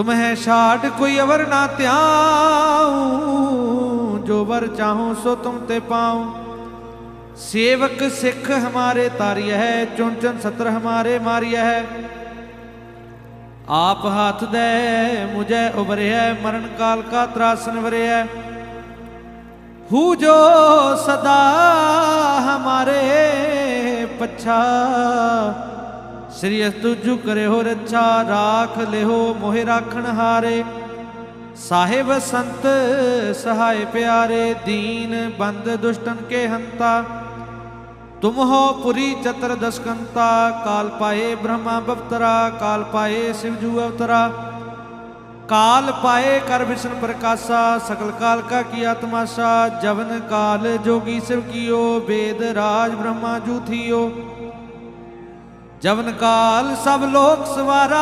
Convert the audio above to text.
ਤੁਮ ਹੈ ਛਾੜ ਕੋਈ ਅਵਰ ਨਾ ਧਿਆਉ। ਜੋ ਵਰ ਚਾਹੂੰ, ਸੋ ਤੁਮ ਤੇ ਪਾਉ। ਸੇਵਕ ਸਿੱਖ ਹਮਾਰੇ ਤਾਰਿਯ ਹੈ ਚੁਣ ਚੁਣ ਸਤਰ ਹਮਾਰੇ ਮਾਰਿਯ ਹੈ। ਆਪ ਹੱਥ ਦੇ, ਮੁਝੇ ਉਬਰਿਆ ਮਰਨ ਕਾਲ ਕਾ ਤਰਾਸਨ ਵਰਿਆ ਹੂ ਜੋ ਸਦਾ ਹਮਾਰੇ ਪਛਾ हमारे पच्छा श्री तुझु करे हो रच्छा राख ले हो मोहे राखण हारे ਸਾਹਿਬ ਸੰਤ ਸਹਾਇ ਪਿਆਰੇ ਦੀਨ ਬੰਦ ਦੁਸ਼ਟਨ ਕੇ ਹੰਤਾ ਤੁਮ ਹੋ ਪੁਰੀ ਚਤਰ ਦਸਕੰਤਾ ਕਾਲ ਪਾਏ ਬ੍ਰਹਮਾ ਬਵਤਰਾ ਕਾਲ ਪਾਏ ਸਿਵਜੂ ਅਵਤਰਾ ਕਾਲ ਪਾਏ ਕਰ ਵਿਸ਼ਨ ਪ੍ਰਕਾਸ਼ਾ ਸਕਲ ਕਾਲ ਕਾ ਕੀਆ ਤਮਾਸ਼ਾ ਜਵਨ ਕਾਲ ਜੋਗੀ ਸਿਵ ਕੀਓ ਵੇਦ ਰਾਜ ਬ੍ਰਹਮਾ ਜੂ ਥੀਓ ਜਵਨ ਕਾਲ ਸਭ ਲੋਕ ਸਵਾਰਾ।